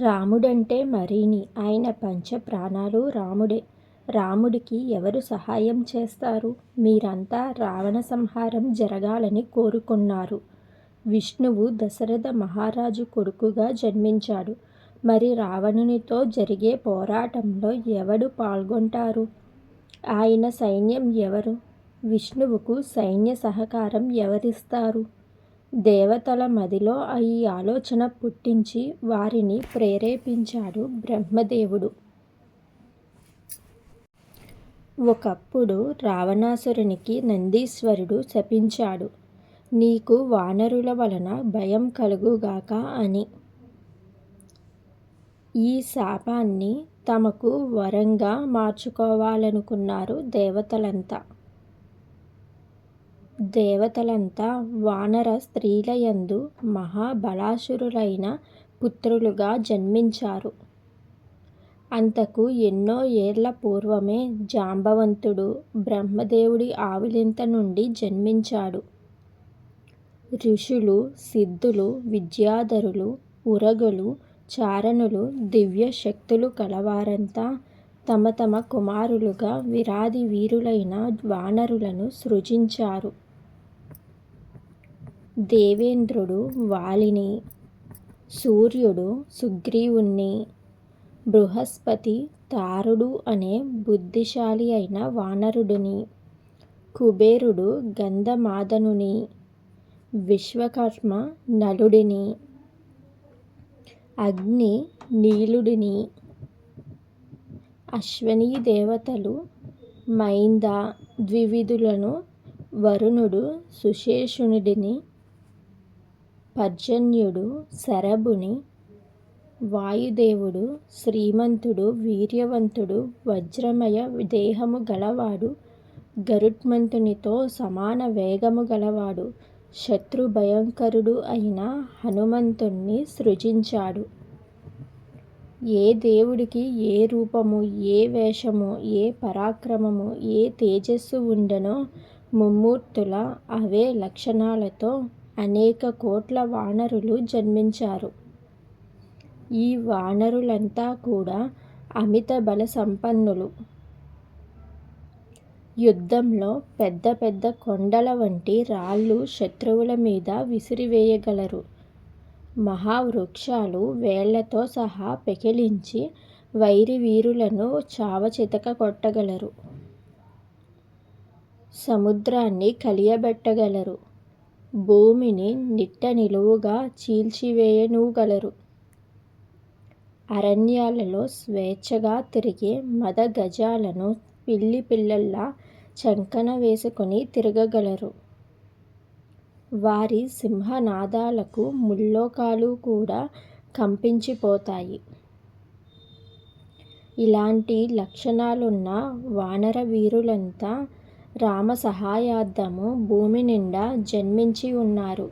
రాముడంటే మరీని. ఆయన పంచ ప్రాణాలు రాముడే. రాముడికి ఎవరు సహాయం చేస్తారు? మీరంతా రావణ సంహారం జరగాలని కోరుకున్నారు. విష్ణువు దశరథ మహారాజు కొడుకుగా జన్మించాడు. మరి రావణునితో జరిగే పోరాటంలో ఎవడు పాల్గొంటారు? ఆయన సైన్యం ఎవరు? విష్ణువుకు సైన్య సహకారం ఎవరిస్తారు? దేవతల మదిలో ఈ ఆలోచన పుట్టించి వారిని ప్రేరేపించాడు బ్రహ్మదేవుడు. ఒకప్పుడు రావణాసురునికి నందీశ్వరుడు శపించాడు. నీకు వానరుల వలన భయం కలుగుగాక అని. ఈ శాపాన్ని తమకు వరంగా మార్చుకోవాలనుకున్నారు దేవతలంతా. దేవతలంతా వానర స్త్రీలయందు మహాబలాసురులైన పుత్రులుగా జన్మించారు. అంతకు ఎన్నో ఏళ్ళ పూర్వమే జాంబవంతుడు బ్రహ్మదేవుడి ఆవిలింత నుండి జన్మించాడు. ఋషులు సిద్ధులు విద్యాధరులు ఉరగులు చారణులు దివ్య శక్తులు కలవారంతా తమ తమ కుమారులుగా విరాది వీరులైన వానరులను సృజించారు. దేవేంద్రుడు వాలిని సూర్యుడు సుగ్రీవుణ్ణి బృహస్పతి తారుడు అనే బుద్ధిశాలి అయిన వానరుడిని కుబేరుడు గంధమాదనుని విశ్వకర్మ నలుడిని అగ్ని నీలుడిని అశ్వనీ దేవతలు మైంద ద్వివిధులను వరుణుడు సుశేషునుడిని పర్జన్యుడు శరభుని వాయుదేవుడు శ్రీమంతుడు వీర్యవంతుడు వజ్రమయ దేహము గలవాడు గరుత్మంతునితో సమాన వేగము గలవాడు శత్రు భయంకరుడు అయిన హనుమంతుణ్ణి సృజించాడు. ఏ దేవుడికి ఏ రూపము ఏ వేషము ఏ పరాక్రమము ఏ తేజస్సు ఉండెనో ముమ్మూర్తుల అవే లక్షణాలతో అనేక కోట్ల వానరులు జన్మించారు. ఈ వానరులంతా కూడా అమిత బల సంపన్నులు. యుద్ధంలో పెద్ద పెద్ద కొండల వంటి రాళ్ళు శత్రువుల మీద విసిరివేయగలరు. మహావృక్షాలు వేళ్ళతో సహా పెకిలించి వైరి వీరులను చావచితక కొట్టగలరు. సముద్రాన్ని కలియబెట్టగలరు. భూమిని నిట్ట నిలువుగా చీల్చివేయనూగలరు. అరణ్యాలలో స్వేచ్ఛగా తిరిగే మద గజాలను పిల్లి పిల్లల్లా చంకన వేసుకుని తిరగగలరు. వారి సింహనాదాలకు ముల్లోకాలు కూడా కంపించిపోతాయి. ఇలాంటి లక్షణాలున్న వానర వీరులంతా రామ సహాయార్థము భూమి నిండా జన్మించి ఉన్నారు.